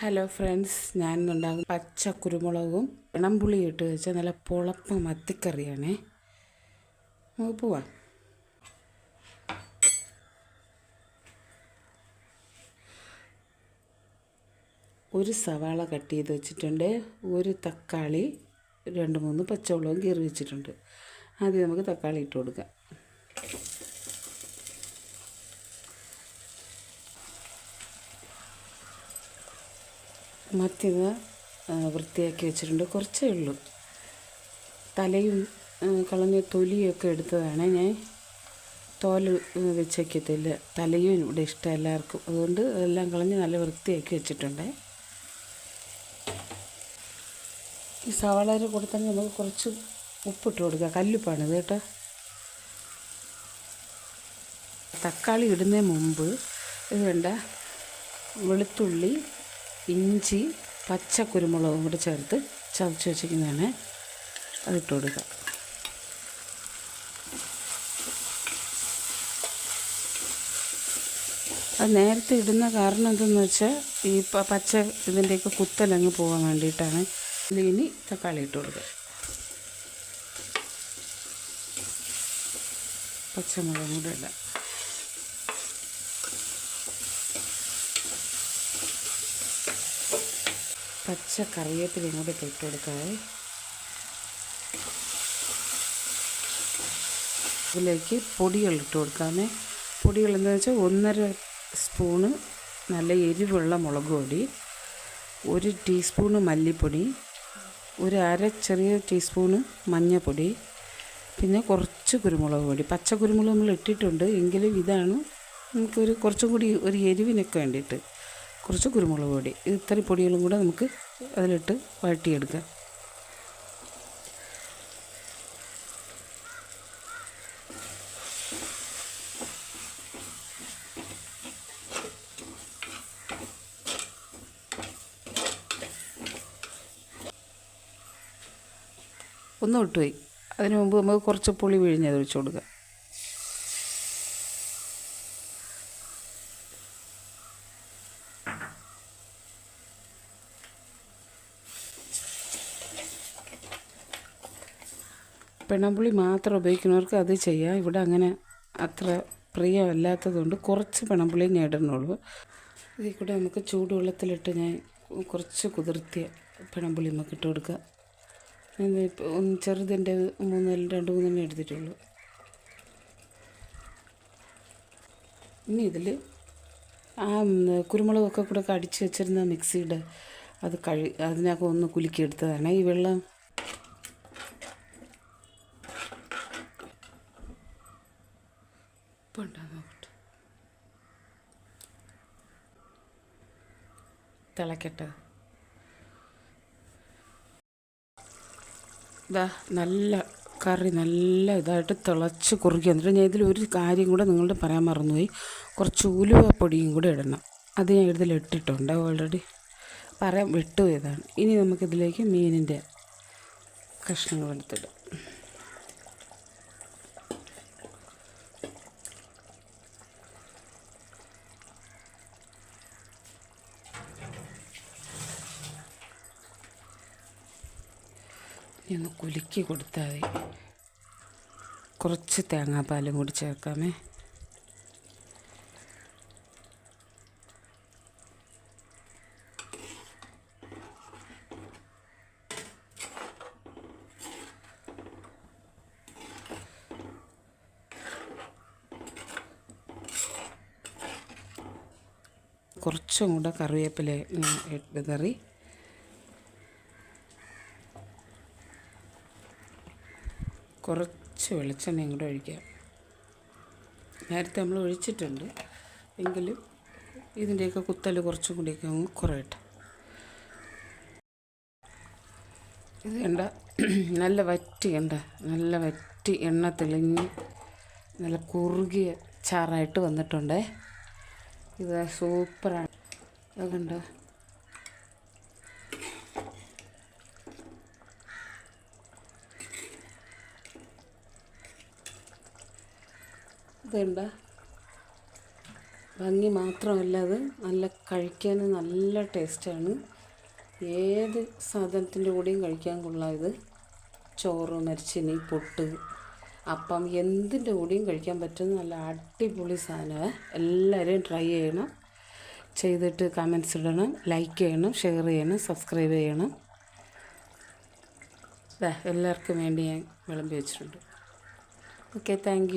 Hello friends ഞാൻ ഇന്നുണ്ടാകും പച്ച കുരുമുളകും ഇണംപുളി ഇട്ട് വെച്ച നല്ല പുളപ്പ് മത്തിക്കറിയാണേ. നമുക്ക് പോവാം. ഒരു സവാള കട്ട് ചെയ്ത് വെച്ചിട്ടുണ്ട്. ഒരു തക്കാളി രണ്ട് മൂന്ന് പച്ചമുളകും കീറി വെച്ചിട്ടുണ്ട്. ആദ്യം നമുക്ക് തക്കാളി ഇട്ട് കൊടുക്കാം. മത്തിത വൃത്തിയാക്കി വെച്ചിട്ടുണ്ട്. കുറച്ചേ ഉള്ളൂ. തലയും കളഞ്ഞ തൊലിയൊക്കെ എടുത്തതാണ് ഞാൻ തോൽ വെച്ചേക്കത്തില്ല. തലയും ഇവിടെ ഇഷ്ടം എല്ലാവർക്കും. അതുകൊണ്ട് എല്ലാം കളഞ്ഞ് നല്ല വൃത്തിയാക്കി വെച്ചിട്ടുണ്ട്. ഈ സവാളയുടെ കൂടെ തന്നെ നമുക്ക് കുറച്ച് ഉപ്പിട്ട് കൊടുക്കുക കല്ലുപ്പാണിത് കേട്ടോ. തക്കാളി ഇടുന്നതിന് മുമ്പ് ഇത് വേണ്ട വെളുത്തുള്ളി ഇഞ്ചി പച്ച കുരുമുളകും കൂടി ചേർത്ത് ചതച്ച് വെച്ചിരിക്കുന്നതാണ്. അതിട്ട് കൊടുക്കുക. അത് നേരത്തെ ഇടുന്ന കാരണം എന്തെന്ന് വെച്ചാൽ ഈ പച്ച ഇതിന്റെയൊക്കെ കുത്തലങ്ങ് പോകാൻ വേണ്ടിയിട്ടാണ്. ഇനി തക്കാളി ഇട്ട് കൊടുക്കുക. പച്ചമുളകും കൂടെ ഇടാം. പച്ച കറിവേപ്പില ഇങ്ങോട്ട് ഇട്ട് കൊടുക്കാവേ ഇതിലേക്ക് പൊടികൾ ഇട്ട് കൊടുക്കാമേ പൊടികൾ എന്താണെന്ന് വെച്ചാൽ ഒന്നര സ്പൂണ് നല്ല എരിവുള്ള മുളക് പൊടി ഒരു ടീസ്പൂണ് മല്ലിപ്പൊടി ഒരു അര ചെറിയ ടീസ്പൂണ് മഞ്ഞൾപ്പൊടി പിന്നെ കുറച്ച് കുരുമുളക് പൊടി. പച്ച കുരുമുളക് നമ്മൾ ഇട്ടിട്ടുണ്ട്. എങ്കിലും ഇതാണ് നമുക്കൊരു കുറച്ചും കൂടി ഒരു എരിവിനൊക്കെ വേണ്ടിയിട്ട്. കുറച്ച് കുരുമുളക് പൊടി. ഇത് ഇത്രയും പൊടികളും കൂടെ നമുക്ക് അതിലിട്ട് വഴട്ടിയെടുക്കാം ഒന്ന് ഇട്ടുപോയി അതിനു മുമ്പ് നമുക്ക് കുറച്ച് പുളി പിഴിഞ്ഞത് ഒഴിച്ചു കൊടുക്കാം. പിണമ്പുളി മാത്രം ഉപയോഗിക്കുന്നവർക്ക് അത് ചെയ്യാം. ഇവിടെ അങ്ങനെ അത്ര പ്രിയമല്ലാത്തതുകൊണ്ട് കുറച്ച് പിണമ്പുളി ഞാൻ ഇതിൽ കൂടെ നമുക്ക് ചൂടുവെള്ളത്തിലിട്ട് ഞാൻ കുറച്ച് കുതിർത്തിയ പിണമ്പുളി നമുക്ക് ഇട്ട് കൊടുക്കുക ഒന്ന് ചെറുതിന്റെ മൂന്ന് രണ്ട് മൂന്നെണ്ണം എടുത്തിട്ടുള്ളൂ. ഇനി ഇതിൽ ആ കുരുമുളകൊക്കെ കൂടെ ഒക്കെ അടിച്ച് വെച്ചിരുന്ന മിക്സിയുടെ അത് കഴി അതിനകത്ത് ഒന്ന് കുലുക്കിയെടുത്തതാണ്. ഈ വെള്ളം തിളക്കട്ടെ. ഇതാ നല്ല കറി നല്ല ഇതായിട്ട് തിളച്ച് കുറുക്കി എന്നിട്ട് ഞാൻ ഇതിൽ ഒരു കാര്യം കൂടെ നിങ്ങളോട് പറയാൻ മറന്നുപോയി. കുറച്ച് ഉലുവപ്പൊടിയും കൂടെ ഇടണം. അത് ഞാൻ ഇതിൽ ഇട്ടിട്ടുണ്ട് ഓൾറെഡി പറയാൻ വിട്ടുപോയതാണ്. ഇനി നമുക്കിതിലേക്ക് മീനിന്റെ കഷ്ണങ്ങൾ എടുത്തിടാം. ഒന്ന് കുലുക്കി കൊടുത്താൽ മതി കുറച്ച് തേങ്ങാപ്പാലും കൂടി ചേർക്കാമേ. കുറച്ചും കൂടെ കറിവേപ്പില വിതറി കുറച്ച് വെളിച്ചെണ്ണയും കൂടെ ഒഴിക്കാം. നേരത്തെ നമ്മൾ ഒഴിച്ചിട്ടുണ്ട്. എങ്കിലും ഇതിന്റെയൊക്കെ കുത്തൽ കുറച്ചും കൂടിയൊക്കെ അങ്ങ് ഇത് കണ്ട നല്ല വറ്റി കണ്ട നല്ല വറ്റി എണ്ണ തെളിഞ്ഞ് നല്ല കുറുകിയ ചാറായിട്ട് വന്നിട്ടുണ്ടേ. ഇത് സൂപ്പറാണ് അത് കണ്ടോ? ഇതുണ്ട. ഭംഗി മാത്രമല്ല അത്. നല്ല കഴിക്കാൻ നല്ല ടേസ്റ്റാണ്. ഏത് സാധനത്തിന്റെ കൂടെയും കഴിക്കാൻ കൊള്ളാം ഇത്. ചോറ് മരിച്ചിനി പൊട്ട് അപ്പം എന്തിന്റെ കൂടെയും കഴിക്കാൻ പറ്റുന്ന നല്ല അടിപൊളി സാധനമാണ് എല്ലാവരും ട്രൈ ചെയ്യണം. ചെയ്തിട്ട് കമൻസ് ഇടണം ലൈക്ക് ചെയ്യണം ഷെയർ ചെയ്യണം സബ്സ്ക്രൈബ് ചെയ്യണം. എല്ലാവർക്കും വേണ്ടി ഞാൻ വിളമ്പി വെച്ചിട്ടുണ്ട്. Okay thank